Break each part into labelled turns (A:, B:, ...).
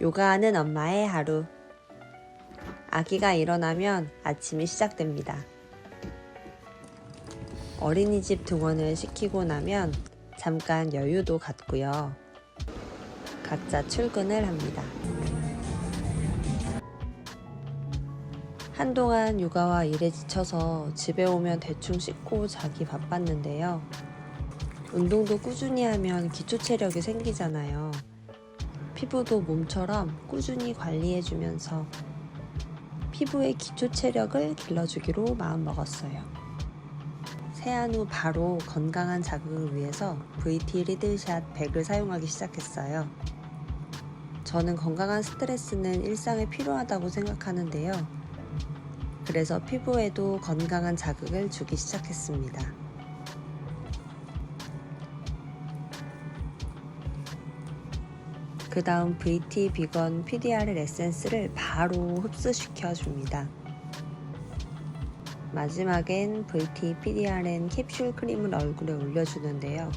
A: 요가하는 엄마의 하루. 아기가 일어나면 아침이 시작됩니다. 어린이집 등원을 시키고 나면 잠깐 여유도 갖고요. 각자 출근을 합니다. 한동안 육아와 일에 지쳐서 집에 오면 대충 씻고 자기 바빴는데요. 운동도 꾸준히 하면 기초 체력이 생기잖아요. 피부도 몸처럼 꾸준히 관리해주면서 피부의 기초 체력을 길러주기로 마음먹었어요. 세안 후 바로 건강한 자극을 위해서 VT 리들샷 100을 사용하기 시작했어요. 저는 건강한 스트레스는 일상에 필요하다고 생각하는데요. 그래서 피부에도 건강한 자극을 주기 시작했습니다. 그 다음 VT 비건 PDRL 에센스를 바로 흡수시켜 줍니다. 마지막엔 VT PDRN 캡슐 크림을 얼굴에 올려주는데요.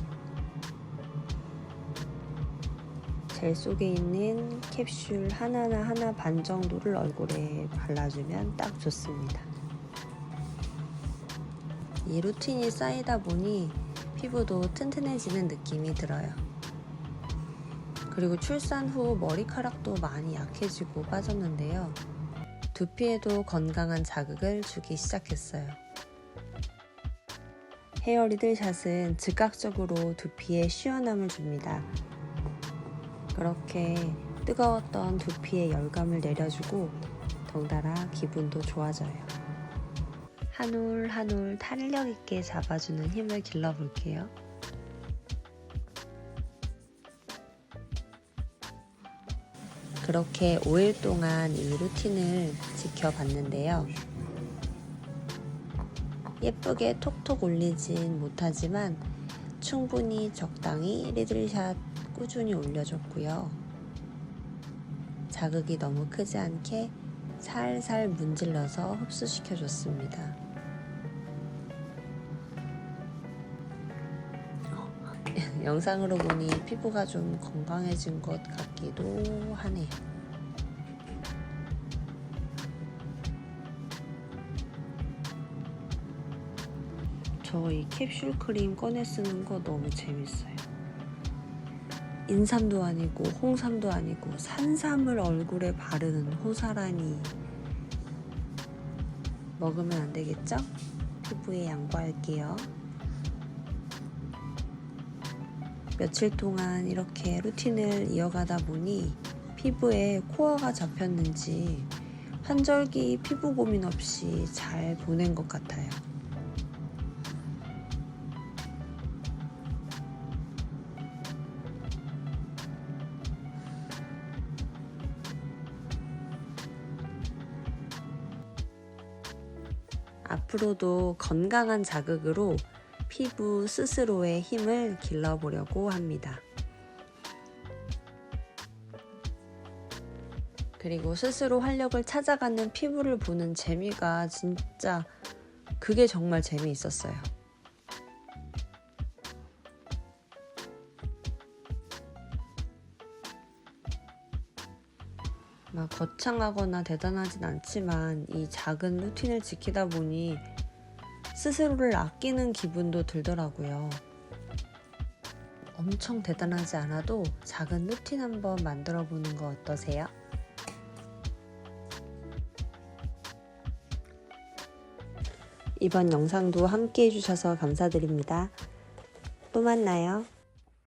A: 젤 속에 있는 캡슐 하나나 하나 반 정도를 얼굴에 발라주면 딱 좋습니다. 이 루틴이 쌓이다 보니 피부도 튼튼해지는 느낌이 들어요. 그리고 출산 후 머리카락도 많이 약해지고 빠졌는데요. 두피에도 건강한 자극을 주기 시작했어요. 헤어 리들 샷은 즉각적으로 두피에 시원함을 줍니다. 그렇게 뜨거웠던 두피의 열감을 내려주고 덩달아 기분도 좋아져요. 한 올 한 올 탄력 있게 잡아주는 힘을 길러볼게요. 그렇게 5일 동안 이 루틴을 지켜봤는데요. 예쁘게 톡톡 올리진 못하지만 충분히 적당히 리들샷 꾸준히 올려줬고요. 자극이 너무 크지 않게 살살 문질러서 흡수시켜줬습니다. 영상으로 보니 피부가 좀 건강해진 것 같기도 하네요. 저 이 캡슐 크림 꺼내 쓰는 거 너무 재밌어요. 인삼도 아니고 홍삼도 아니고 산삼을 얼굴에 바르는 호사라니 먹으면 안 되겠죠? 피부에 양보할게요. 며칠 동안 이렇게 루틴을 이어가다 보니 피부에 코어가 잡혔는지 환절기 피부 고민 없이 잘 보낸 것 같아요. 앞으로도 건강한 자극으로 피부 스스로의 힘을 길러보려고 합니다. 그리고 스스로 활력을 찾아가는 피부를 보는 재미가 진짜 그게 정말 재미있었어요. 막 거창하거나 대단하진 않지만 이 작은 루틴을 지키다 보니 스스로를 아끼는 기분도 들더라고요. 엄청 대단하지 않아도 작은 루틴 한번 만들어 보는 거 어떠세요? 이번 영상도 함께 해주셔서 감사드립니다. 또 만나요.